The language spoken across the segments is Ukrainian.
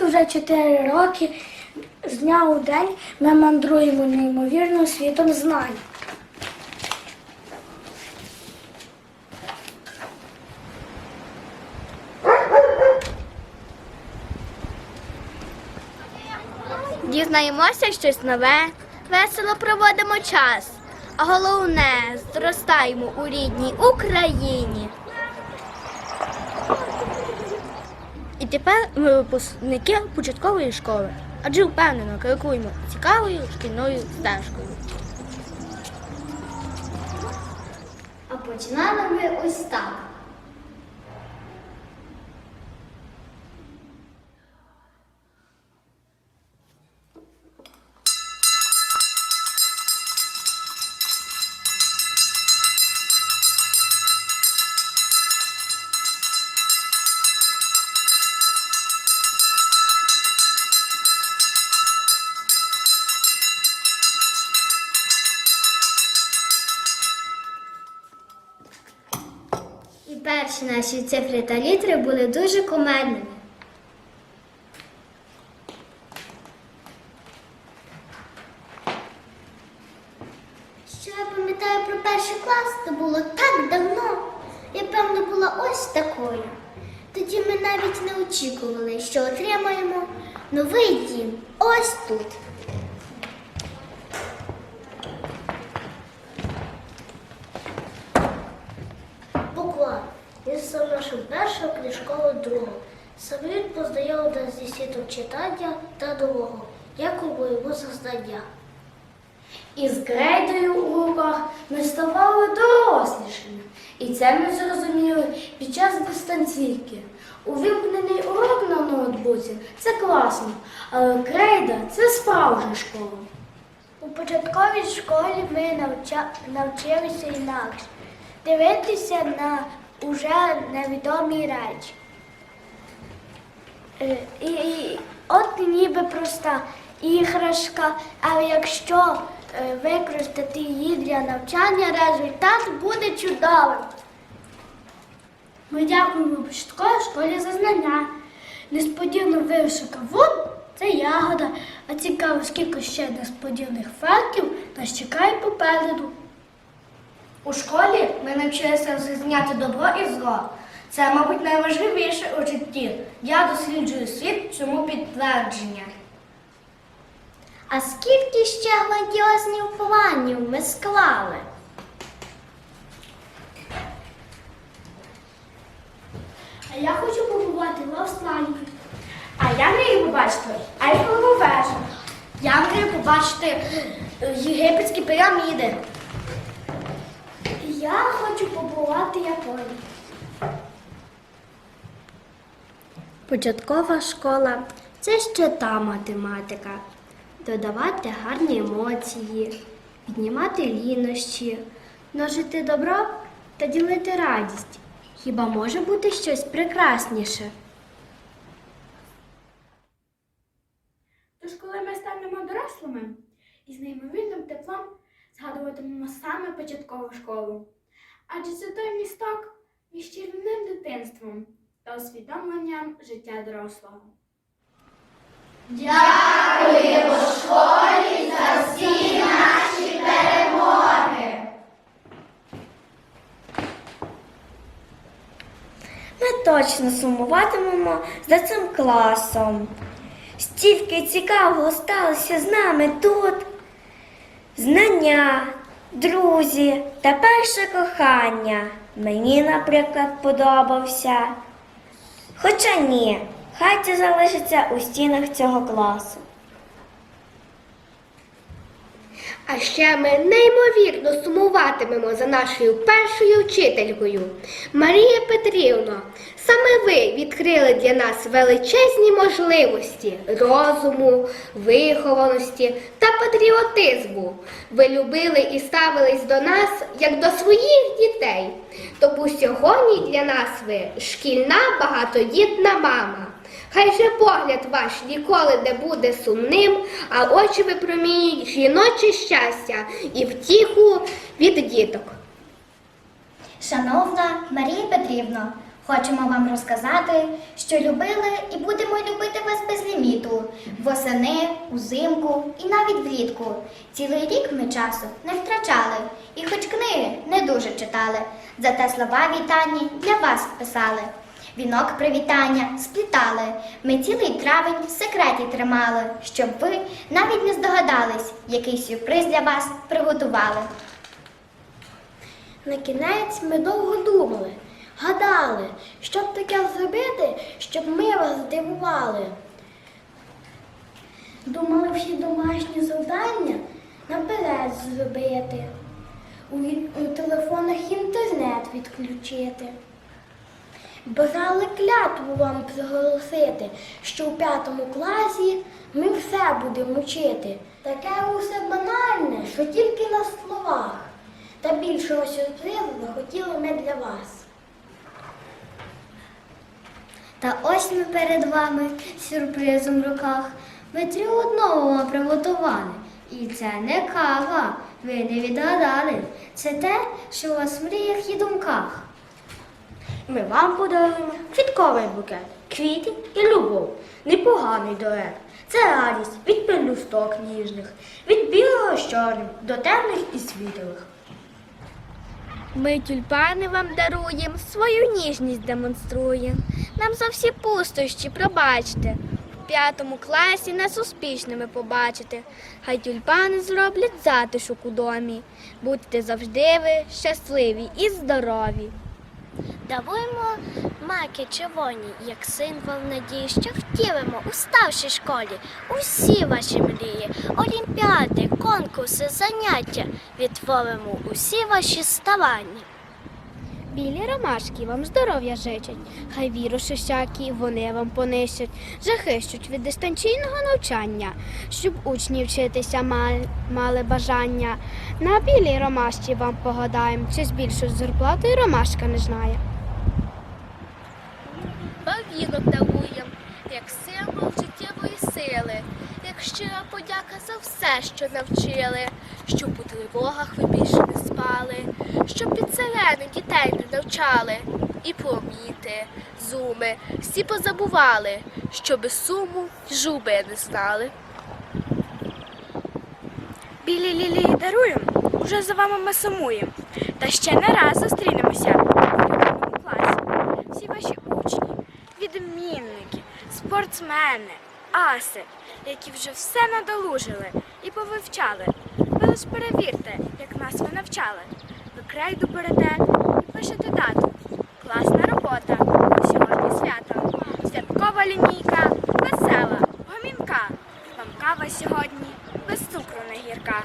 Ось уже 4 роки з дня у день ми мандруємо неймовірним світом знань. Дізнаємося щось нове, весело проводимо час. А головне, зростаємо у рідній Україні. Тепер ми випускники початкової школи, адже впевнено крокуємо цікавою шкільною стежкою. А починали ми ось так. Перші наші цифри та літери були дуже кумедними. Що я пам'ятаю про перший клас, то було так давно. Я, певно, була ось такою. Тоді ми навіть не очікували, що отримаємо новий дім ось тут. Книжковим другом. Саме він познайомив нас зі світом читання та нового, як у моєму зазнання. Із грейдою у руках ми ставали дорослішими. І це ми зрозуміли під час дистанційки. Увімкнений урок на ноутбуці це класно, але крейда це справжня школа. У початковій школі ми навча... навчилися інакше дивитися на уже невідомі речі. Е, І, і от ніби проста іграшка, але якщо е, використати її для навчання, результат буде чудовим. Ми дякуємо початковій школі за знання. Несподівано вишика вон це ягода, а цікаво, скільки ще несподіваних фактів нас чекає попереду. У школі ми навчилися розрізняти добро і зло. Це, мабуть, найважливіше у житті. Я досліджую світ цьому підтвердження. А скільки ще гладіозних планів ми склали? А я хочу побувати в Австралії. А я мрію побачити Ейфелеву вежу. Я мрію побачити єгипетські піраміди. Я хочу побувати в Японії. Початкова школа це ще та математика. Додавати гарні емоції, піднімати лінощі, множити добро та ділити радість. Хіба може бути щось прекрасніше? Тож, коли ми станемо дорослими і з неймовірним теплом згадуватимемо саме початкову школу. Адже це той місток між чарівним дитинством та усвідомленням життя дорослого. Дякуємо школі за всі наші перемоги. Ми точно сумуватимемо за цим класом. Стільки цікавого сталося з нами тут. Знання, друзі та перше кохання. Мені, наприклад, подобався. Хоча ні, хай це залишиться у стінах цього класу. А ще ми неймовірно сумуватимемо за нашою першою вчителькою Марія Петрівна. Саме ви відкрили для нас величезні можливості розуму, вихованості та патріотизму. Ви любили і ставились до нас як до своїх дітей. Тому сьогодні для нас ви шкільна багатодітна мама. Хай же погляд ваш ніколи не буде сумним, а очі випромінюють жіноче щастя і втіху від діток. Шановна Марія Петрівна, хочемо вам розказати, що любили і будемо любити вас без ліміту. Восени, узимку і навіть влітку. Цілий рік ми часу не втрачали, і хоч книги не дуже читали, зате слова вітання для вас писали. Вінок привітання сплітали. Ми цілий травень в секреті тримали, щоб ви навіть не здогадались, який сюрприз для вас приготували. На кінець ми довго думали, гадали, що б таке зробити, щоб ми вас здивували. Думали всі домашні завдання наперед зробити, у, у телефонах інтернет відключити. Бажали клятву вам приголосити, що у п'ятому класі ми все будемо вчити. Таке усе банальне, що тільки на словах. Та більшого сюрпризу захотіли ми для вас. Та ось ми перед вами сюрпризом в руках. Ми три одного вам приготували. І це не кава, ви не відгадали. Це те, що у вас в мріях і думках. Ми вам подаруємо квітковий букет, квіти і любов, непоганий дует. Це радість від пелюсток ніжних, від білого з чорним до темних і світлих. Ми тюльпани вам даруємо, свою ніжність демонструємо. Нам за всі пустощі пробачте. В п'ятому класі нас успішними побачите. Хай тюльпани зроблять затишок у домі. Будьте завжди ви щасливі і здорові. Даруємо маки червоні, як символ надії, що втілимо у старшій школі усі ваші мрії, олімпіади, конкурси, заняття, відтворимо усі ваші старання. Білі ромашки вам здоров'я жичать, хай віруші всякі вони вам понищать, захищуть від дистанційного навчання, щоб учні вчитися мали, бажання. На білій ромашці вам погадаємо, чи збільшуть зарплату і ромашка не знає. Павінок даруєм, як символ життєвої сили, як щира подяка за все, що навчили, щоб у тривогах ви більше не спали, щоб під сирени дітей не навчали, і поміти, зуми, всі позабували, щоби суму й жуби не знали. Білі лілії даруєм, уже за вами ми сумуєм, та ще не раз зустрінемося в другому класі. Всі ваші учні, відмінники, спортсмени, аси, які вже все надолужили і повивчали. Ви лиш перевірте, як нас ви навчали. Ви крейду берете і пишете дату. Класна робота. Сьогодні свято. Святкова лінійка, весела, гомінка. Вам кава сьогодні без цукру не гірка.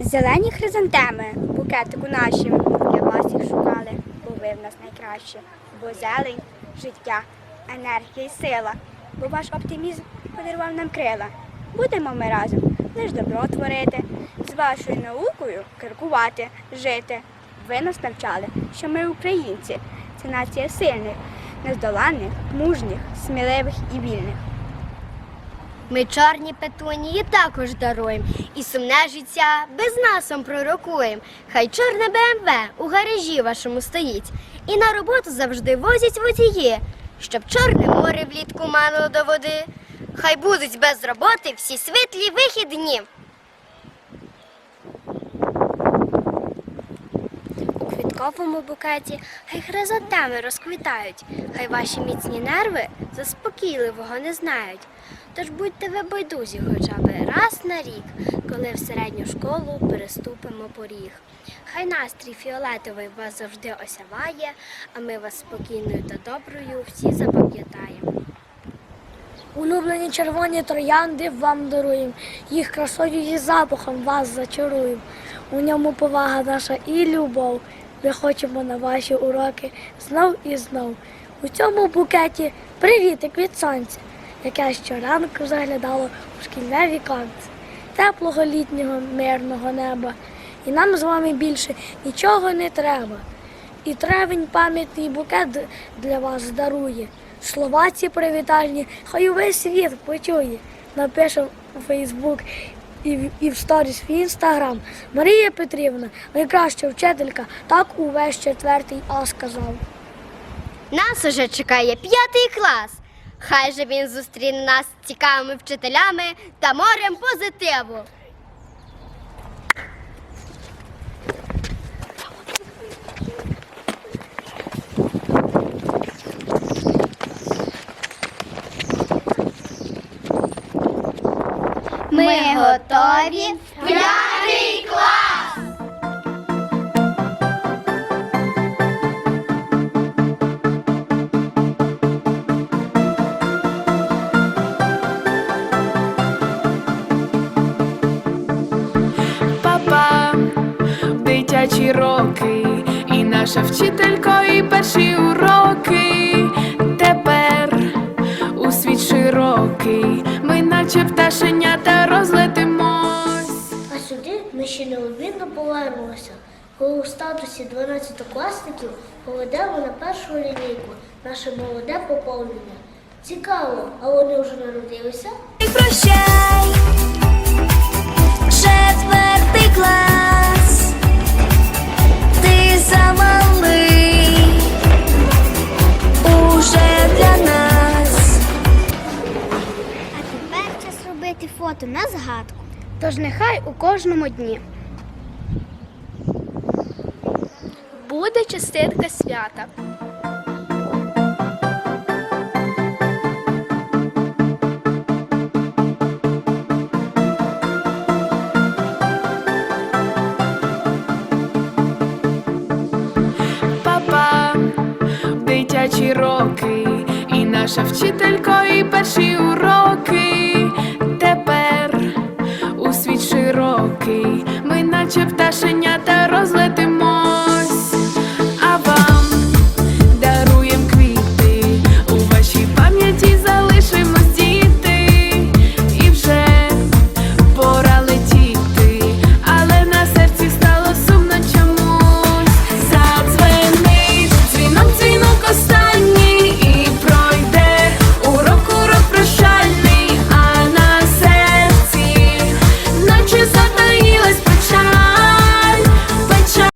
Зелені хризантеми, букетику нашим, для вас їх шукали, бо ви в нас найкраще. Бо зелень, життя, енергія і сила, бо ваш оптимізм подарував нам крила. Будемо ми разом лиш добро творити, з вашою наукою керкувати, жити. Ви нас навчали, що ми українці, це нація сильних, нездоланних, мужніх, сміливих і вільних. Ми чорні петунії також даруємо, і сумне життя без насом пророкуємо. Хай чорне БМВ у гаражі вашому стоїть, і на роботу завжди возять водії, щоб чорне море влітку манило до води. Хай будуть без роботи всі світлі вихідні. У квітковому букеті хай хризантеми розквітають, хай ваші міцні нерви заспокійливого не знають. Тож будьте ви байдужі хоча б раз на рік, коли в середню школу переступимо поріг. Хай настрій фіолетовий вас завжди осяває, а ми вас спокійною та доброю всі запам'ятаємо. Улюблені червоні троянди вам даруємо, їх красою і запахом вас зачаруємо. У ньому повага наша і любов. Ми хочемо на ваші уроки знов і знов. У цьому букеті привітик від сонця, яке щоранку заглядало у шкільне віконце, теплого літнього мирного неба. І нам з вами більше нічого не треба. І тревень пам'ятний букет для вас дарує. Слова ці привітальні, хай увесь світ почує. Напишемо у Фейсбук і в, і в сторіс в Інстаграм. Марія Петрівна, найкраща вчителька, так увесь четвертий А сказав. Нас уже чекає п'ятий клас. Хай же він зустріне нас цікавими вчителями та морем позитиву. Ми готові. П'ятий клас! Папа, дитячі роки, і наша вчителько, і перші уроки. Тепер у світ широкий, наче пташенята розлетимось. А сюди ми ще неодмінно повернемося, коли у статусі 12-класників поведемо на першу лінійку наше молоде поповнення. Цікаво, а вони вже народилися? Прощай, четвертий клас, фото на згадку. Тож нехай у кожному дні. Буде частинка свята. Папа, дитячі роки, і наша вчителько, і перші уроки. Наче пташенята розлетимось.